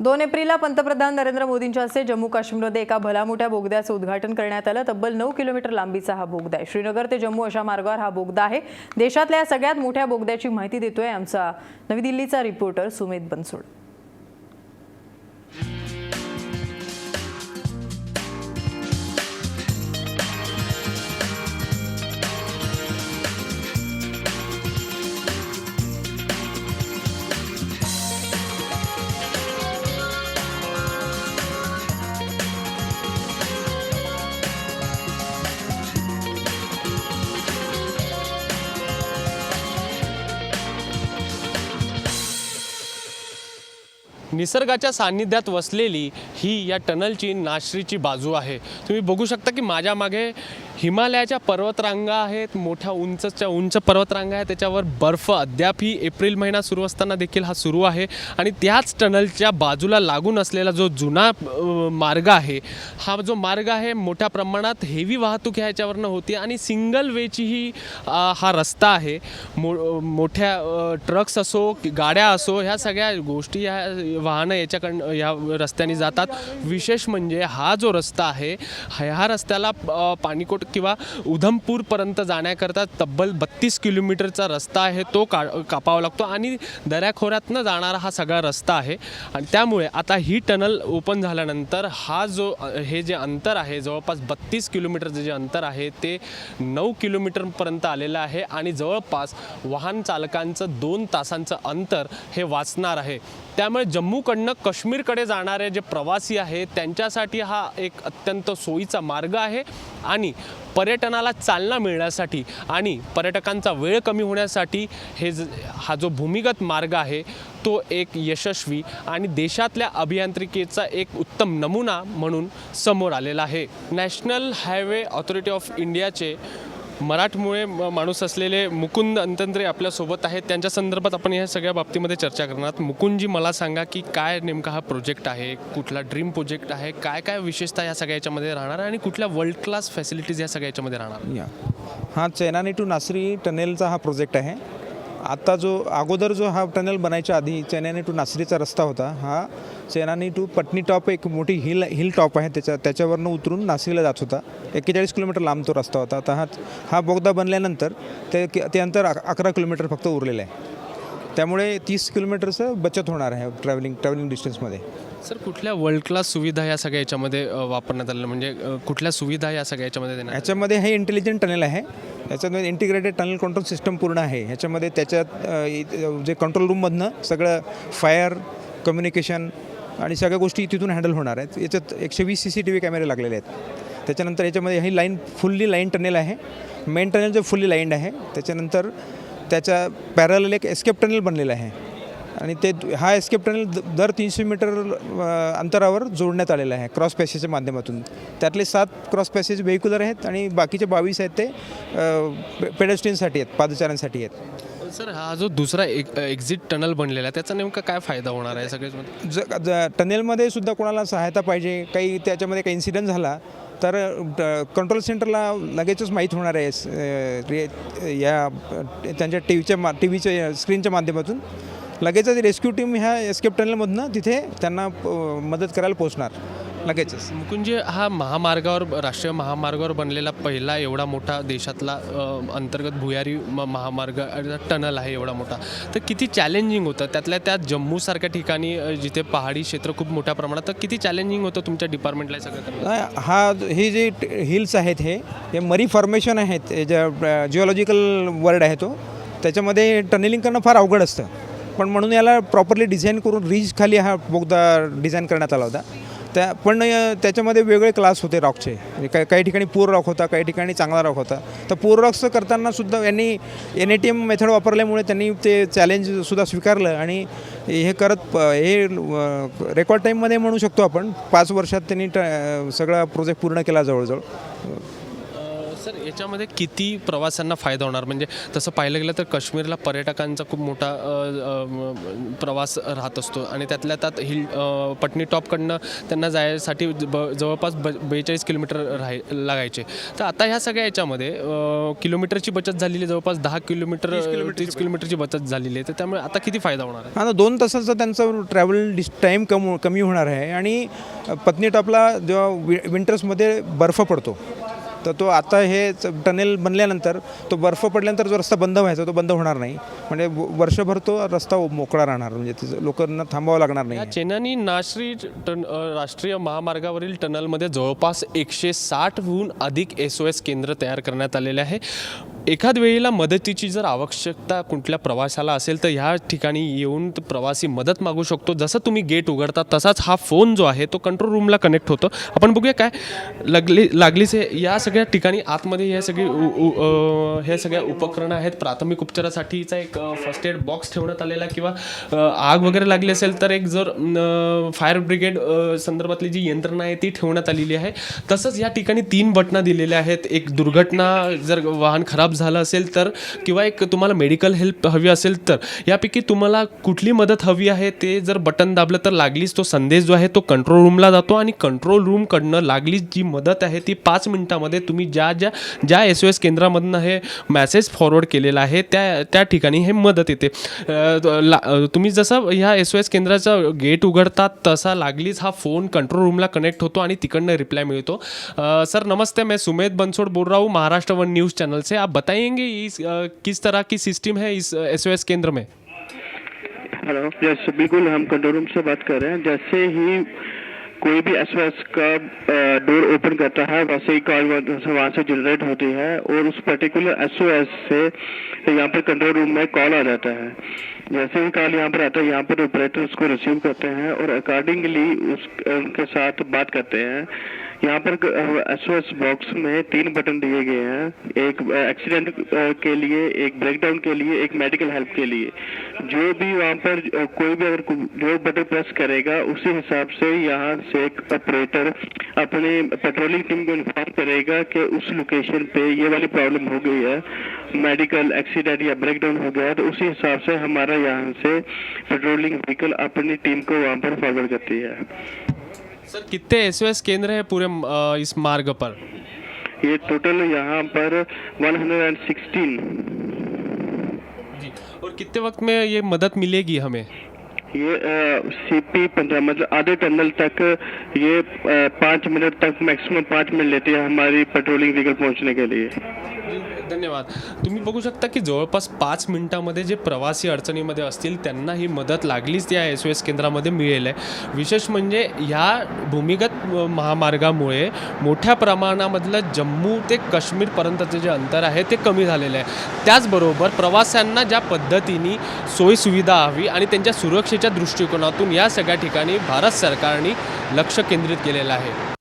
दोन एप्रिलला पंतप्रधान नरेंद्र मोदींच्या हस्ते जम्मू काश्मीरमध्ये एका भलामोठ्या बोगद्याचं उद्घाटन करण्यात आलं. तब्बल नऊ किलोमीटर लांबीचा हा बोगदा आहे. श्रीनगर ते जम्मू अशा मार्गावर हा बोगदा आहे. देशातल्या या सगळ्यात मोठ्या बोगद्याची माहिती देतोय आमचा नवी दिल्लीचा रिपोर्टर सुमित बनसोड. निसर्गाच्या सान्निध्यात वसलेली ही या टनलची नाश्रीची बाजू आहे. तुम्ही बघू शकता की माझ्या मागे हिमालयाच्या पर्वतरांगा आहेत मोठ्या उंचच्या उंच पर्वतरांगा आहेत त्याच्यावर बर्फ. अद्यापही एप्रिल महिना सुरू असताना देखील हा सुरू आहे. आणि त्याच टनलच्या बाजूला लागून असलेला जो जुना मार्ग आहे हा जो मार्ग आहे मोठ्या प्रमाणात हेवी वाहतूक ह्याच्यावरनं होती आणि सिंगल वेचीही हा रस्ता आहे. मो मोठ्या ट्रक्स असो की गाड्या असो ह्या सगळ्या गोष्टी ह्या वाहनं याच्याकडनं ह्या रस्त्याने जातात. विशेष म्हणजे हा जो रस्ता आहे ह्या रस्त्याला पाणीकोट किंवा उधमपूरपर्यंत जाण्याकरता तब्बल बत्तीस किलोमीटरचा रस्ता आहे तो का कापावा लागतो आणि दऱ्याखोऱ्यातनं जाणारा हा सगळा रस्ता आहे. आणि त्यामुळे आता ही टनल ओपन झाल्यानंतर हा जो हे जे अंतर आहे जवळपास बत्तीस किलोमीटरचं जे अंतर आहे ते नऊ किलोमीटरपर्यंत आलेलं आहे आणि जवळपास वाहन चालकांचं दोन तासांचं अंतर हे वाचणार आहे. त्यामुळे जम्मूकडनं काश्मीरकडे जाणारे जे प्रवास आहेत त्यांच्यासाठी हा एक अत्यंत सोयीचा मार्ग आहे आणि पर्यटनाला चालना मिळण्यासाठी आणि पर्यटकांचा वेळ कमी होण्यासाठी हे ज हा जो भूमिगत मार्ग आहे तो एक यशस्वी आणि देशातल्या अभियांत्रिकेचा एक उत्तम नमुना म्हणून समोर आलेला आहे. नॅशनल हायवे ऑथॉरिटी ऑफ इंडियाचे मराठमुळे म- माणूस असलेले मुकुंद अंतंत्रे आपल्यासोबत आहेत. त्यांच्या संदर्भात आपण या सगळ्या बाबतीमध्ये चर्चा करणार मुकुंदजी मला सांगा की काय नेमका हा प्रोजेक्ट आहे? कुठला ड्रीम प्रोजेक्ट आहे? काय काय विशेषता या सगळ्या याच्यामध्ये राहणार आहे? आणि कुठल्या वर्ल्ड क्लास फॅसिलिटीज या सगळ्या याच्यामध्ये राहणार या. हा चेनानी टू नासरी टनेलचा हा प्रोजेक्ट आहे. आता जो अगोदर जो हा टनल बनायच्या आधी चेनानी टू नासरीचा रस्ता होता हा चेनानी टू पटनी टॉप एक मोठी हिल हिल टॉप आहे. त्याच्या त्याच्यावरनं उतरून नासरीला जात होता. एक्केचाळीस किलोमीटर लांब तो रस्ता होता. आता हा हा बोगदा बनल्यानंतर ते ते अंतर अक- अकरा किलोमीटर फक्त उरलेलं आहे. त्यामुळे तीस किलोमीटरचं बचत होणार आहे ट्रॅव्हलिंग ट्रॅव्हलिंग डिस्टन्समध्ये सर कुठल्या वर्ल्ड क्लास सुविधा या सगळ्या याच्यामध्ये वापरण्यात आल्या म्हणजे कुठल्या सुविधा या सगळ्या याच्यामध्ये देण्यात ह्याच्यामध्ये हे इंटेलिजंट टनेल आहे. याच्यामध्ये इंटिग्रेटेड टनल कंट्रोल सिस्टम पूर्ण आहे. ह्याच्यामध्ये त्याच्यात जे कंट्रोल रूममधनं सगळं फायर कम्युनिकेशन आणि सगळ्या गोष्टी तिथून हँडल होणार आहेत. याच्यात एकशे वीस सी सी टी व्ही कॅमेरे लागलेले आहेत. त्याच्यानंतर याच्यामध्ये ही लाईन फुल्ली लाईन टनेल आहे. मेन टनेल जो फुल्ली लाईंड आहे त्याच्यानंतर त्याच्या पॅरल एक एस्केप टनेल बनलेलं आहे. आणि ते हा एस्केप टनेल दर तीनशे मीटर अंतरावर जोडण्यात आलेला आहे क्रॉस पॅसेजच्या माध्यमातून. त्यातले सात क्रॉस पॅसेज व्हेक्युलर आहेत आणि बाकीचे बावीस आहेत ते पेडेस्ट्रियनसाठी आहेत पादचाऱ्यांसाठी आहेत. सर हा जो दुसरा एक एक्झिट टनल बनलेला आहे त्याचा नेमका काय फायदा होणार आहे सगळ्याच ज टनेलमध्ये सुद्धा कोणाला सहायता पाहिजे काही त्याच्यामध्ये काही इन्सिडेंट झाला तर कंट्रोल सेंटरला लगेचच माहीत होणार आहे रे- या त्यांच्या टी व्हीच्या मा टी व्हीच्या स्क्रीनच्या माध्यमातून. लगेचच रेस्क्यू टीम ह्या एस्केप टनलमधनं तिथे त्यांना मदत करायला पोहोचणार. लगेचच. मुकुंदजी हा महामार्गावर राष्ट्रीय महामार्गावर बनलेला पहिला एवढा मोठा देशातला अंतर्गत भुयारी म- महामार्ग टनल आहे एवढा मोठा. तर किती चॅलेंजिंग होतं? त्यातल्या त्यात जम्मूसारख्या ठिकाणी जिथे पहाडी क्षेत्र खूप मोठ्या प्रमाणात तर किती चॅलेंजिंग होतं तुमच्या डिपार्टमेंटला सगळं हा हे जे हिल्स आहेत हे हे मरी फॉर्मेशन आहेत ज्या जिओलॉजिकल वर्ड आहे तो त्याच्यामध्ये टनेलिंग करणं फार अवघड असतं. पण म्हणून याला प्रॉपरली डिझाईन करून रिज खाली हा बोगदा डिझाईन करण्यात आला होता. त्या पण त्याच्यामध्ये वेगळे क्लास होते रॉकचे म्हणजे काही काही ठिकाणी पूर रॉक होता काही ठिकाणी चांगला रॉक होता. तर पूर रॉक्सचं करताना सुद्धा यांनी N A T M method वापरल्यामुळे त्यांनी ते चॅलेंजसुद्धा स्वीकारलं आणि हे करत प- हे रेकॉर्ड टाईममध्ये म्हणू शकतो आपण पाच वर्षात त्यांनी सगळा प्रोजेक्ट पूर्ण केला जवळजवळ. सर याच्यामध्ये किती प्रवाशांना फायदा होणार? म्हणजे तसं पाहिलं गेलं तर काश्मीरला पर्यटकांचा खूप मोठा प्रवास राहत असतो. आणि त्यातल्या त्यात हिल पटनी टॉपकडनं त्यांना जायसाठी जवळपास ब बेचाळीस किलोमीटर राहाय लागायचे. तर आता ह्या सगळ्या याच्यामध्ये किलोमीटरची बचत झालेली आहे, जवळपास दहा किलोमीटर तीस किलोमीटरची बचत झालेली आहे. तर त्यामुळे आता किती फायदा होणार आहे? आता दोन तासाचा त्यांचा ट्रॅव्हल डिस टाईम कम कमी होणार आहे. आणि पत्नी टॉपला जेव्हा वि विंटर्समध्ये बर्फ पडतो. तर तो आता हे टनेल बनल्यानंतर तो बर्फ पडल्यानंतर जो रस्ता बंद व्हायचा तो बंद होणार नाही. म्हणजे वर्षभर तो रस्ता मोकळा राहणार. म्हणजे तिचं लोकांना थांबावं लागणार नाही. या नाश्री टन राष्ट्रीय महामार्गावरील टनलमध्ये जवळपास एकशे साठहून अधिक एस ओ एस केंद्र तयार करण्यात आलेले आहे. एखाद वेळेला मदतीची जर आवश्यकता कुठल्या प्रवाशाला असेल तर ह्या ठिकाणी येऊन प्रवासी मदत मागू शकतो. जसं तुम्ही गेट उघडता तसाच हा फोन जो आहे तो कंट्रोल रूमला कनेक्ट होतो. आपण बघूया काय लागली लागलीच हे. या सगळ्या ठिकाणी आतमध्ये हे सगळी उ- उ- हे सगळ्या उपकरणं आहेत. प्राथमिक उपचारासाठीचा एक फर्स्ट एड बॉक्स ठेवण्यात आलेला किंवा आग वगैरे लागली असेल तर एक जर फायर ब्रिगेड संदर्भातली जी यंत्रणा आहे ती ठेवण्यात आलेली आहे. तसंच या ठिकाणी तीन बटणं दिलेल्या आहेत. एक दुर्घटना जर वाहन खराब झालं असेल तर किंवा एक तुम्हाला मेडिकल हेल्प हवी असेल तर यापैकी तुम्हाला कुठली मदत हवी आहे ते जर बटन दाबलं तर लागलीच तो संदेश जो आहे तो कंट्रोल रूमला जातो आणि कंट्रोल रूमकडनं लागलीच जी मदत आहे ती पाच मिनिटामध्ये तुम्ही ज्या ज्या ज्या एस ओ एस केंद्रामधनं हे मॅसेज फॉरवर्ड केलेला आहे त्या त्या ठिकाणी हे मदत येते. ला- तुम्ही जसं ह्या एस ओ एस केंद्राचं गेट उघडतात तसा लागलीच हा फोन कंट्रोल रूमला कनेक्ट होतो आणि तिकडनं रिप्लाय मिळतो. सर नमस्ते मैं सुमेध बंसोड़ बोल रहा हूँ महाराष्ट्र वन न्यूज़ चैनल से आप बताएँगे इस किस तरह की सिस्टम है इस एसओएस एस केंद्र में? हेलो यस बिल्कुल हम कंट्रोल रूम से बात कर रहे हैं। जैसे ही कोई भी एसओएस का डोर ओपन करता है, वैसे ही कॉल वहाँ से जनरेट होती है और उस पर्टिकुलर एसओएस से यहाँ पर कंट्रोल रूम में कॉल आ जाता है। जैसे ही कॉल यहाँ पर आता है, यहाँ पर ऑपरेटर उसको रिसीव करते हैं और अकॉर्डिंगली उस, उनके साथ बात करते हैं। यहाँ पर एस ओ एस बॉक्स में तीन बटन दिए गए हैं। एक एक्सीडेंट के लिए, एक ब्रेकडाउन के लिए, एक मेडिकल हेल्प के लिए। जो भी वहाँ पर कोई भी अगर जो बटन प्रेस करेगा, उसी हिसाब से यहाँ से एक ऑपरेटर अपने पेट्रोलिंग टीम को इन्फॉर्म करेगा कि उस लोकेशन पे ये वाली प्रॉब्लम हो गई है। मेडिकल एक्सीडेंट या ब्रेकडाउन हो गया है तो उसी हिसाब से हमारा यहाँ से पेट्रोलिंग व्हीकल अपनी टीम को वहाँ पर फॉरवर्ड करती है। सर कितने एस एस केंद्र है पूरे इस मार्ग पर? ये टोटल यहाँ पर 116 जी और कितने वक्त में ये मदद मिलेगी हमें? ये सी पी पंद्रह मतलब आधे टनल तक ये पाँच मिनट तक मैक्सिमम पाँच मिनट लेती है हमारी पेट्रोलिंग व्हीकल पहुँचने के लिए। धन्यवाद. तुम्ही बघू शकता की जवळपास पाच मिनिटामध्ये जे प्रवासी अडचणीमध्ये असतील त्यांना ही मदत लागलीच या एस ओ एस केंद्रामध्ये मिळेल आहे. विशेष म्हणजे ह्या भूमिगत महामार्गामुळे मोठ्या प्रमाणामधलं जम्मू ते काश्मीरपर्यंतचं जे अंतर आहे ते कमी झालेलं आहे. त्याचबरोबर प्रवाशांना ज्या पद्धतीने सोयीसुविधा हवी आणि त्यांच्या सुरक्षेच्या दृष्टिकोनातून या सगळ्या ठिकाणी भारत सरकारने लक्ष केंद्रित केलेलं आहे.